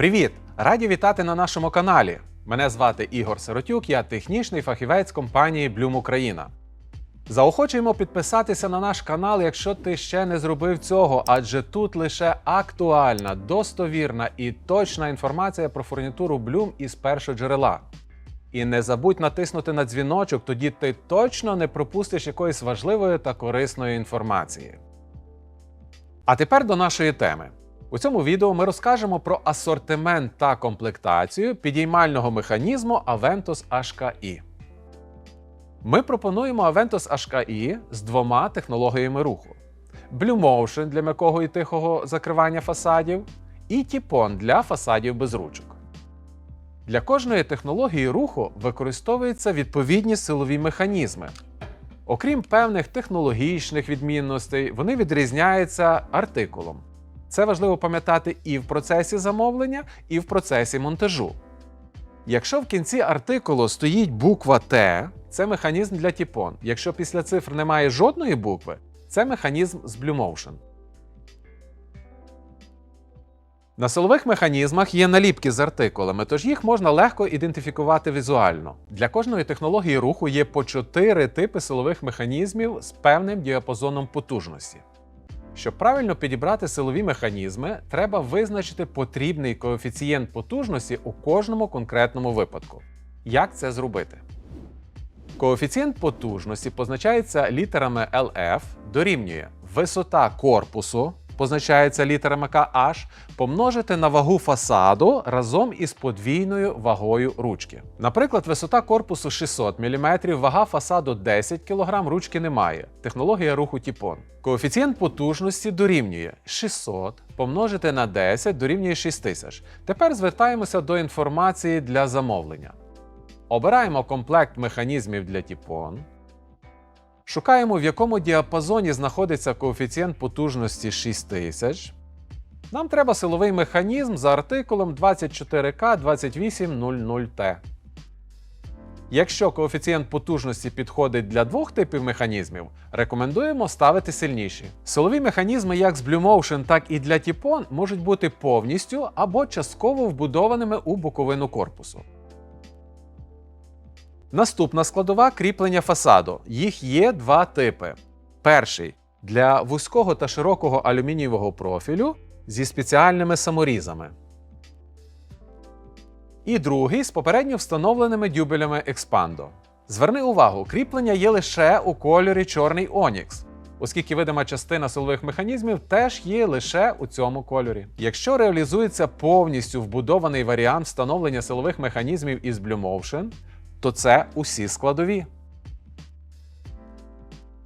Привіт! Раді вітати на нашому каналі. Мене звати Ігор Сиротюк, я технічний фахівець компанії Bloom Україна. Заохочуємо підписатися на наш канал, якщо ти ще не зробив цього, адже тут лише актуальна, достовірна і точна інформація про фурнітуру Bloom із першого джерела. І не забудь натиснути на дзвіночок, тоді ти точно не пропустиш якоїсь важливої та корисної інформації. А тепер до нашої теми. У цьому відео ми розкажемо про асортимент та комплектацію підіймального механізму Aventus HKI. Ми пропонуємо Aventus HKI з двома технологіями руху: Blue Motion для м'якого і тихого закривання фасадів, і T-Pon для фасадів без ручок. Для кожної технології руху використовуються відповідні силові механізми. Окрім певних технологічних відмінностей, вони відрізняються артикулом. Це важливо пам'ятати і в процесі замовлення, і в процесі монтажу. Якщо в кінці артикулу стоїть буква Т, це механізм для Тіпон. Якщо після цифр немає жодної букви, це механізм з Blue Motion. На силових механізмах є наліпки з артикулами, тож їх можна легко ідентифікувати візуально. Для кожної технології руху є по 4 типи силових механізмів з певним діапазоном потужності. Щоб правильно підібрати силові механізми, треба визначити потрібний коефіцієнт потужності у кожному конкретному випадку. Як це зробити? Коефіцієнт потужності позначається літерами LF, дорівнює висота корпусу, позначається літерами KH, помножити на вагу фасаду разом із подвійною вагою ручки. Наприклад, висота корпусу 600 мм, вага фасаду 10 кг, ручки немає. Технологія руху Тіпон. Коефіцієнт потужності дорівнює 600 помножити на 10 дорівнює 6000. Тепер звертаємося до інформації для замовлення. Обираємо комплект механізмів для Тіпон. Шукаємо, в якому діапазоні знаходиться коефіцієнт потужності 6000. Нам треба силовий механізм за артикулом 24К2800T. Якщо коефіцієнт потужності підходить для двох типів механізмів, рекомендуємо ставити сильніші. Силові механізми як з Blue Motion, так і для Тіпон можуть бути повністю або частково вбудованими у боковину корпусу. Наступна складова кріплення фасаду. Їх є два типи. Перший для вузького та широкого алюмінієвого профілю зі спеціальними саморізами. І другий з попередньо встановленими дюбелями Expando. Зверни увагу, кріплення є лише у кольорі чорний Onyx, оскільки видима частина силових механізмів теж є лише у цьому кольорі. Якщо реалізується повністю вбудований варіант встановлення силових механізмів із Blue Motion, то це усі складові.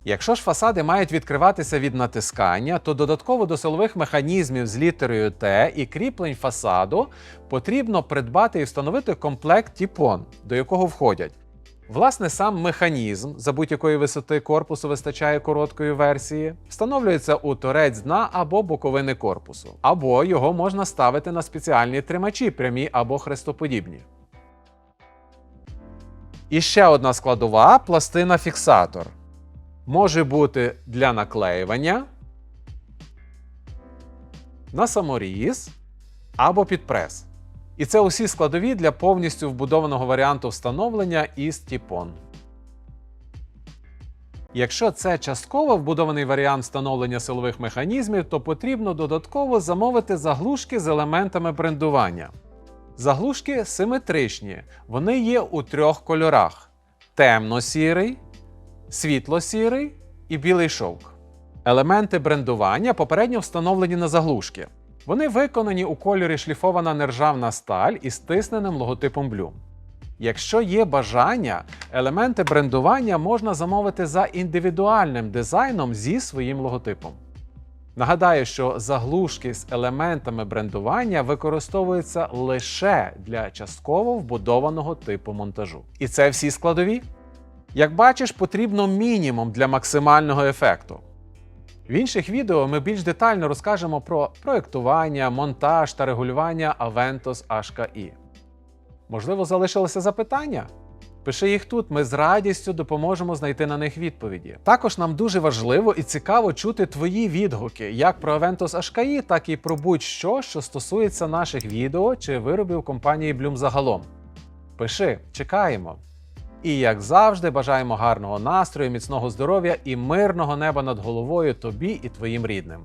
Якщо ж фасади мають відкриватися від натискання, то додатково до силових механізмів з літерою Т і кріплень фасаду потрібно придбати і встановити комплект Тіпон, до якого входять. Власне, сам механізм, за будь-якої висоти корпусу вистачає короткої версії, встановлюється у торець дна або боковини корпусу, або його можна ставити на спеціальні тримачі, прямі або хрестоподібні. І ще одна складова пластина фіксатор. Може бути для наклеювання, на саморіз або під прес. І це усі складові для повністю вбудованого варіанту встановлення із Тіпон. Якщо це частково вбудований варіант встановлення силових механізмів, то потрібно додатково замовити заглушки з елементами брендування. Заглушки симетричні, вони є у трьох кольорах: темно-сірий, світло-сірий і білий шовк. Елементи брендування попередньо встановлені на заглушки. Вони виконані у кольорі шліфована нержавна сталь із тисненим логотипом Blue. Якщо є бажання, елементи брендування можна замовити за індивідуальним дизайном зі своїм логотипом. Нагадаю, що заглушки з елементами брендування використовуються лише для частково вбудованого типу монтажу. І це всі складові. Як бачиш, потрібно мінімум для максимального ефекту. В інших відео ми більш детально розкажемо про проєктування, монтаж та регулювання Aventus HKI. Можливо, залишилося запитання? Пиши їх тут, ми з радістю допоможемо знайти на них відповіді. Також нам дуже важливо і цікаво чути твої відгуки як про Aventus HKI, так і про будь-що, що стосується наших відео чи виробів компанії Bloom загалом. Пиши, чекаємо. І як завжди, бажаємо гарного настрою, міцного здоров'я і мирного неба над головою тобі і твоїм рідним.